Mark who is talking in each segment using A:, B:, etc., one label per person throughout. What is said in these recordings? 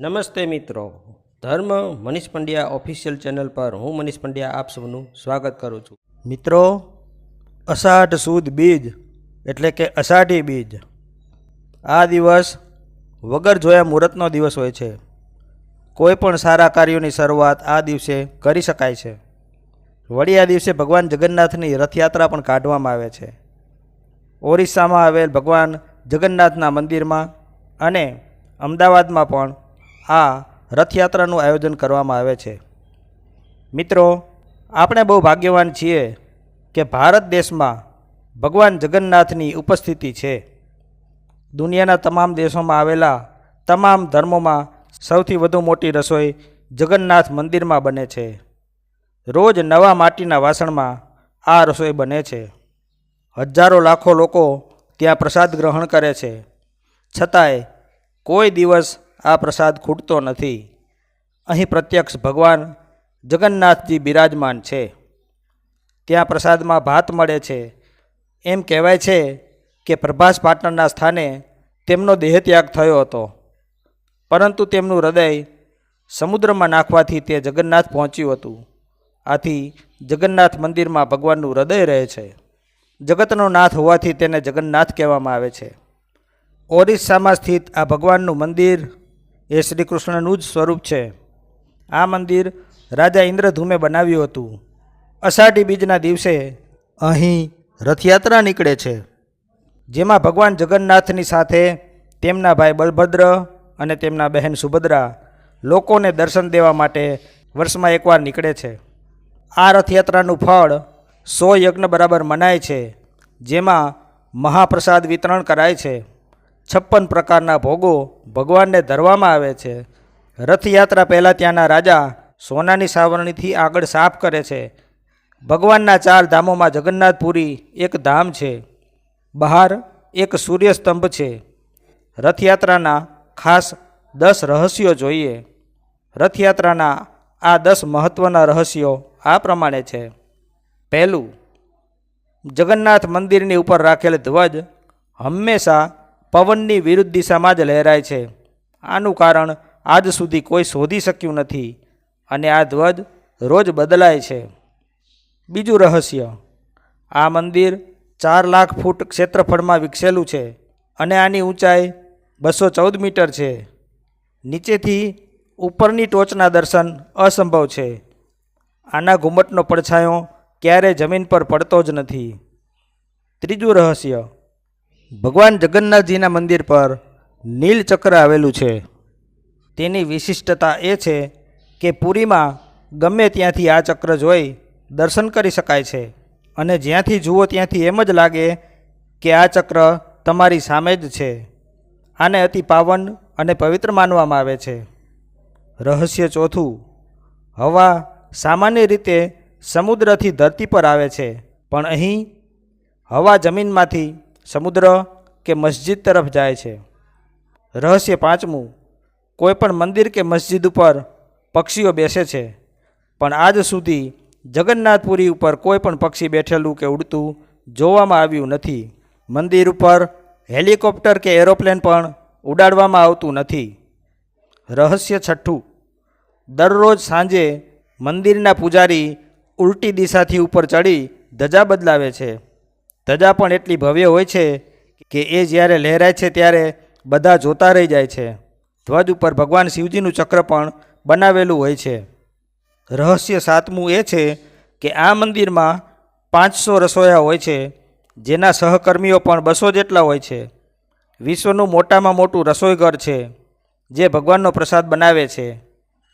A: નમસ્તે મિત્રો. ધર્મ મનીષ પંડ્યા ઓફિશિયલ ચેનલ પર હું મનીષ પંડ્યા આપ સૌનું સ્વાગત કરું છું. મિત્રો, અષાઢ સુદ બીજ એટલે કે અષાઢી બીજ. આ દિવસ વગર જોયા મુહૂર્તનો દિવસ હોય છે. કોઈ પણ સારા કાર્યોની શરૂઆત આ દિવસે કરી શકાય છે. વળી આ દિવસે ભગવાન જગન્નાથની રથયાત્રા પણ કાઢવામાં આવે છે. ઓરિસ્સામાં આવેલ ભગવાન જગન્નાથના મંદિરમાં અને અમદાવાદમાં પણ આ રથયાત્રાનું આયોજન કરવામાં આવે છે. મિત્રો, આપણે બહુ ભાગ્યવાન છીએ કે ભારત દેશમાં ભગવાન જગન્નાથની ઉપસ્થિતિ છે. દુનિયાના તમામ દેશોમાં આવેલા તમામ ધર્મોમાં સૌથી વધુ મોટી રસોઈ જગન્નાથ મંદિરમાં બને છે. રોજ નવા માટીના વાસણમાં આ રસોઈ બને છે. હજારો લાખો લોકો ત્યાં પ્રસાદ ગ્રહણ કરે છે. છતાંય કોઈ દિવસ આ પ્રસાદ ખૂટતો નથી. અહીં પ્રત્યક્ષ ભગવાન જગન્નાથજી બિરાજમાન છે. ત્યાં પ્રસાદમાં ભાત મળે છે. એમ કહેવાય છે કે પ્રભાસ પાટણના સ્થાને તેમનો દેહત્યાગ થયો હતો. પરંતુ તેમનું હૃદય સમુદ્રમાં નાખવાથી તે જગન્નાથ પહોંચ્યું હતું. આથી જગન્નાથ મંદિરમાં ભગવાનનું હૃદય રહે છે. જગતનો નાથ હોવાથી તેને જગન્નાથ કહેવામાં આવે છે. ઓરિસ્સામાં સ્થિત આ ભગવાનનું મંદિર એ શ્રી કૃષ્ણનું જ સ્વરૂપ છે. આ મંદિર રાજા ઇન્દ્રધૂમે બનાવ્યું હતું. અષાઢી બીજના દિવસે અહીં રથયાત્રા નીકળે છે. જેમાં ભગવાન જગન્નાથની સાથે તેમના ભાઈ બલભદ્ર અને તેમના બહેન સુભદ્રા લોકોને દર્શન દેવા માટે વર્ષમાં એકવાર નીકળે છે. આ રથયાત્રાનું ફળ સો યજ્ઞ બરાબર મનાય છે, જેમાં મહાપ્રસાદ વિતરણ કરાય છે. છપ્પન પ્રકારના ભોગો ભગવાનને ધરવામાં આવે છે. રથયાત્રા પહેલાં ત્યાંના રાજા સોનાની સાવરણીથી આગળ સાફ કરે છે. ભગવાનના ચાર ધામોમાં જગન્નાથપુરી એક ધામ છે. બહાર એક સૂર્યસ્તંભ છે. રથયાત્રાના ખાસ દસ રહસ્યો જોઈએ. રથયાત્રાના આ દસ મહત્ત્વના રહસ્યો આ પ્રમાણે છે. પહેલું, જગન્નાથ મંદિરની ઉપર રાખેલ ધ્વજ હંમેશા પવનની વિરુદ્ધ દિશામાં જ લહેરાય છે. આનું કારણ આજ સુધી કોઈ શોધી શક્યું નથી અને આ ધ્વજ રોજ બદલાય છે. બીજું રહસ્ય. આ મંદિર ચાર લાખ ફૂટ ક્ષેત્રફળમાં વિકસેલું છે અને આની ઊંચાઈ બસો ચૌદ મીટર છે. નીચેથી ઉપરની ટોચના દર્શન અસંભવ છે. આના ઘુમટનો પડછાયો ક્યારે જમીન પર પડતો જ નથી. ત્રીજું રહસ્ય. ભગવાન જગન્નાથજીના મંદિર પર નીલ ચક્ર આવેલું છે. તેની વિશિષ્ટતા એ છે કે પુરીમાં ગમે ત્યાંથી આ ચક્ર જોઈ દર્શન કરી શકાય છે અને જ્યાંથી જુઓ ત્યાંથી એમ જ લાગે કે આ ચક્ર તમારી સામે જ છે. આને અતિ પાવન અને પવિત્ર માનવામાં આવે છે. રહસ્ય ચોથું, હવા સામાન્ય રીતે સમુદ્રથી ધરતી પર આવે છે, પણ અહીં હવા જમીનમાંથી સમુદ્ર કે મસ્જિદ તરફ જાય છે. રહસ્ય પાંચમું કોઈપણ મંદિર કે મસ્જિદ ઉપર પક્ષીઓ બેસે છે. પણ આજ સુધી જગન્નાથપુરી ઉપર કોઈ પણ પક્ષી બેઠેલું કે ઉડતું જોવામાં આવ્યું નથી. મંદિર ઉપર હેલિકોપ્ટર કે એરોપ્લેન પણ ઉડાડવામાં આવતું નથી. રહસ્ય છઠ્ઠું, દરરોજ સાંજે મંદિરના પૂજારી ઉલટી દિશાથી ઉપર ચડી ધજા બદલાવે છે. ધજા પણ એટલી ભવ્ય હોય છે કે એ જ્યારે લહેરાય છે ત્યારે બધા જોતા રહી જાય છે. ધ્વજ ઉપર ભગવાન શિવજીનું ચક્ર પણ બનાવેલું હોય છે. રહસ્ય સાતમું એ છે કે આ મંદિરમાં પાંચસો રસોયા હોય છે, જેના સહકર્મીઓ પણ બસો જેટલા હોય છે. વિશ્વનું મોટામાં મોટું રસોઈઘર છે, જે ભગવાનનો પ્રસાદ બનાવે છે.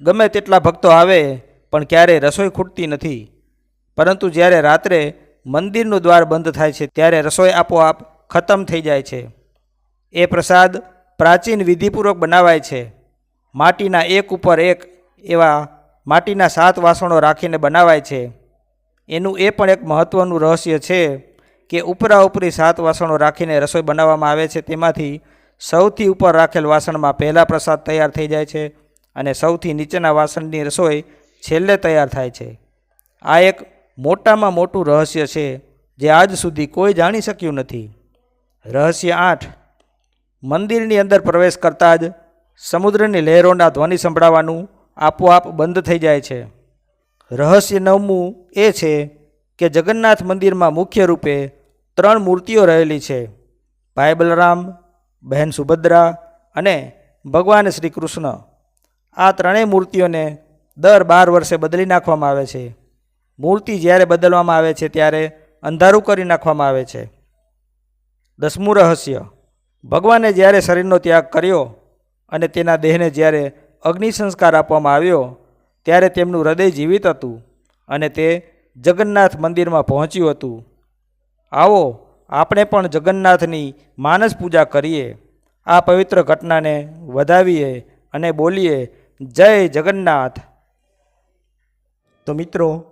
A: ગમે તેટલા ભક્તો આવે, પણ ક્યારેય રસોઈ ખૂટતી નથી. પરંતુ જ્યારે રાત્રે મંદિરનું દ્વાર બંધ થાય છે, ત્યારે રસોઈ આપોઆપ ખતમ થઈ જાય છે. એ પ્રસાદ પ્રાચીન વિધિપૂર્વક બનાવાય છે. માટીના એક ઉપર એક એવા માટીના સાત વાસણો રાખીને બનાવાય છે. એનું એ પણ એક મહત્ત્વનું રહસ્ય છે કે ઉપરા ઉપરી સાત વાસણો રાખીને રસોઈ બનાવવામાં આવે છે, તેમાંથી સૌથી ઉપર રાખેલ વાસણમાં પહેલાં પ્રસાદ તૈયાર થઈ જાય છે અને સૌથી નીચેના વાસણની રસોઈ છેલ્લે તૈયાર થાય છે. આ એક મોટામાં મોટું રહસ્ય છે જે આજ સુધી કોઈ જાણી શક્યું નથી. રહસ્ય આઠ. મંદિરની અંદર પ્રવેશ કરતાં જ સમુદ્રની લહેરોના ધ્વનિ સંભળાવાનું આપોઆપ બંધ થઈ જાય છે. રહસ્ય નવમું એ છે કે જગન્નાથ મંદિરમાં મુખ્ય રૂપે ત્રણ મૂર્તિઓ રહેલી છે. ભાઈ બલરામ બહેન સુભદ્રા અને ભગવાન શ્રી કૃષ્ણ. આ ત્રણેય મૂર્તિઓને દર બાર વર્ષે બદલી નાખવામાં આવે છે. મૂર્તિ જ્યારે બદલવામાં આવે છે ત્યારે અંધારું કરી નાખવામાં આવે છે. દસમું રહસ્ય. ભગવાને જ્યારે શરીરનો ત્યાગ કર્યો અને તેના દેહને જ્યારે અગ્નિ સંસ્કાર આપવામાં આવ્યો, ત્યારે તેમનું હૃદય જીવિત હતું અને તે જગન્નાથ મંદિરમાં પહોંચ્યું હતું. આવો, આપણે પણ જગન્નાથની માનસ પૂજા કરીએ. આ પવિત્ર ઘટનાને વધાવીએ અને બોલીએ, જય જગન્નાથ. તો મિત્રો